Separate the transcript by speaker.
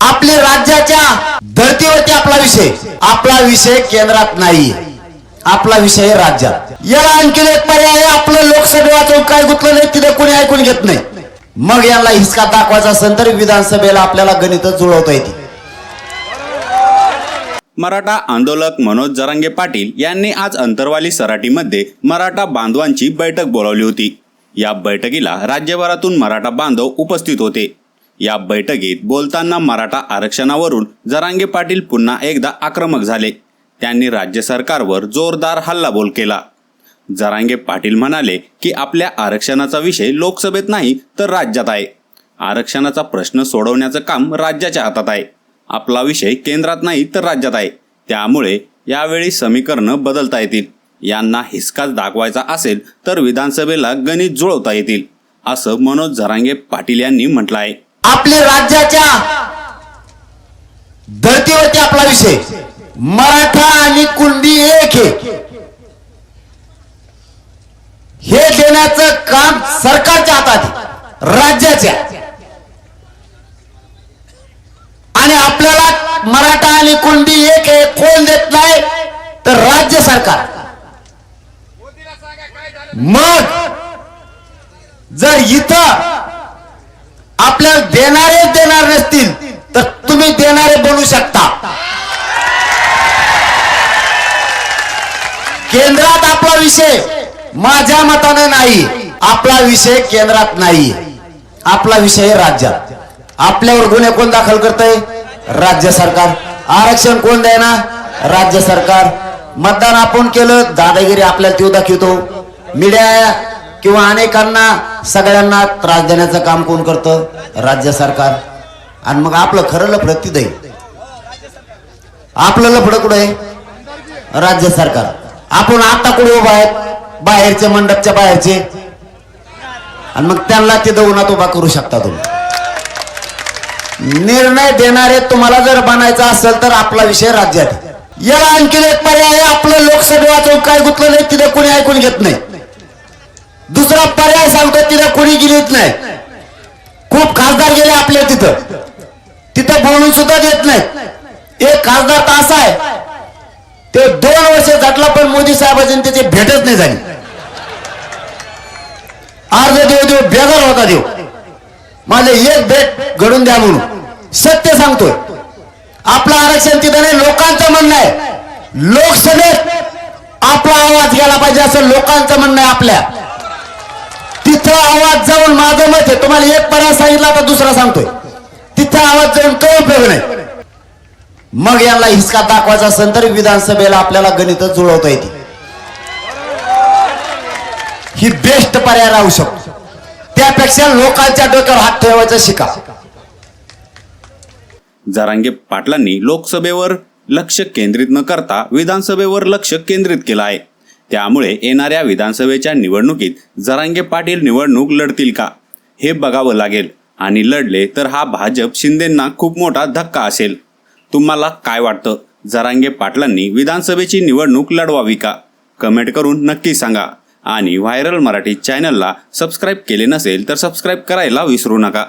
Speaker 1: आपले राज्याच्या धर्तीवरती आपला विषय. आपला विषय केंद्रात नाही. आपला विषय राज्यात. याला आणखीन एक पर्याय आपलं लोकसभेवाचून काय गुतलं नाही तिथे कोणी ऐकून घेत नाही. मग याला हिसका दाखवायचा असेल तर विधानसभेला आपल्याला गणित जुळवता येते.
Speaker 2: मराठा आंदोलक मनोज जरांगे पाटील यांनी आज अंतरवाली सराटीमध्ये मराठा बांधवांची बैठक बोलावली होती. या बैठकीला राज्यभरातून मराठा बांधव उपस्थित होते. या बैठकीत बोलताना मराठा आरक्षणावरून जरांगे पाटील पुन्हा एकदा आक्रमक झाले. त्यांनी राज्य सरकारवर जोरदार हल्लाबोल केला. जरांगे पाटील म्हणाले की आपल्या आरक्षणाचा विषय लोकसभेत नाही तर राज्यात आहे. आरक्षणाचा प्रश्न सोडवण्याचं काम राज्याच्या हातात आहे. आपला विषय केंद्रात नाही तर राज्यात आहे. त्यामुळे यावेळी समीकरणं बदलता येतील. यांना हिसकाच दाखवायचा असेल तर विधानसभेला गणित जुळवता येतील असं मनोज झरांगे पाटील यांनी म्हटलं आहे.
Speaker 1: आपली राज्याच्या धर्तीवरती आपला विषय. मराठा आणि कुणबी एक हे देण्याचं काम सरकारच्या हातात राज्याच्या. आणि आपल्याला मराठा आणि कुणबी एक हे कोण देत नाही तर राज्य सरकार. मग जर इथं आपल्याला देणारे देणार नसतील तर तुम्ही देणारे बनू शकता. केंद्रात आपला विषय माझ्या मतानं नाही आपला विषय केंद्रात नाही. आपला विषय राज्यात. आपल्यावर गुन्हे कोण दाखल करतय? राज्य सरकार. आरक्षण कोण द्यायना राज्य सरकार. मतदान आपण केलं दादागिरी आपल्याला तो दाखवतो. मीडिया किंवा अनेकांना सगळ्यांना त्रास देण्याचं काम कोण करतं? राज्य सरकार. आणि मग आपलं खरं लफडं आहे. आपलं लफडं कुठं आहे? राज्य सरकार. आपण आता कुठे उभा आहेत? बाहेरचे मंडपच्या बाहेरचे. आणि मग त्यांना तिथं उन्हात उभा करू शकता तुम्ही. निर्णय देणारे तुम्हाला जर बनायचा असेल तर आपला विषय राज्यात याला आणखीन एक पर्याय आपलं लोकसभेवाचून काय गुतलं नाही तिथे कोणी ऐकून घेत नाही. दुसरा पर्याय सांगतो तिथं कोणी गेलीच नाही. खूप खासदार गेले आपल्या तिथं. तिथं बोलून सुद्धा देत नाही एक खासदार तर असा आहे ते दोन वर्ष झटला पण मोदी साहेबांची त्याची भेटच नाही झाली. अर्ज देव देव बेजार होता देव. माझे एक भेट घडून द्या म्हणून. सत्य सांगतोय. आपलं आरक्षण तिथं नाही लोकांचं म्हणणं आहे. लोकसभेत आपला आवाज गेला पाहिजे असं लोकांचं म्हणणं आहे आपल्या. तिथं आवाज जाऊन माझं मत आहे तुम्हाला एक पर्याय सांगितला तर दुसरा सांगतोय. तिथं आवाज जाऊन काही उपयोग नाही मग यांना हिसका दाखवायचा असेल तर विधानसभेला आपल्याला गणित जुळवता येते ही बेस्ट पर्याय राहू शकतो. त्यापेक्षा लोकांच्या डोक्यावर हात ठेवायचा शिका.
Speaker 2: जरांगे पाटलांनी लोकसभेवर लक्ष केंद्रित न करता विधानसभेवर लक्ष केंद्रित केलं आहे. त्यामुळे येणाऱ्या विधानसभेच्या निवडणुकीत जरांगे पाटील निवडणूक लढतील का? हे बघावं लागेल. आणि लढले तर हा भाजप शिंदेंना खूप मोठा धक्का असेल. तुम्हाला काय वाटतं? जरांगे पाटलांनी विधानसभेची निवडणूक लढवावी का? कमेंट करून नक्की सांगा. आणि व्हायरल मराठी चॅनलला सबस्क्राईब केले नसेल तर सबस्क्राईब करायला विसरू नका.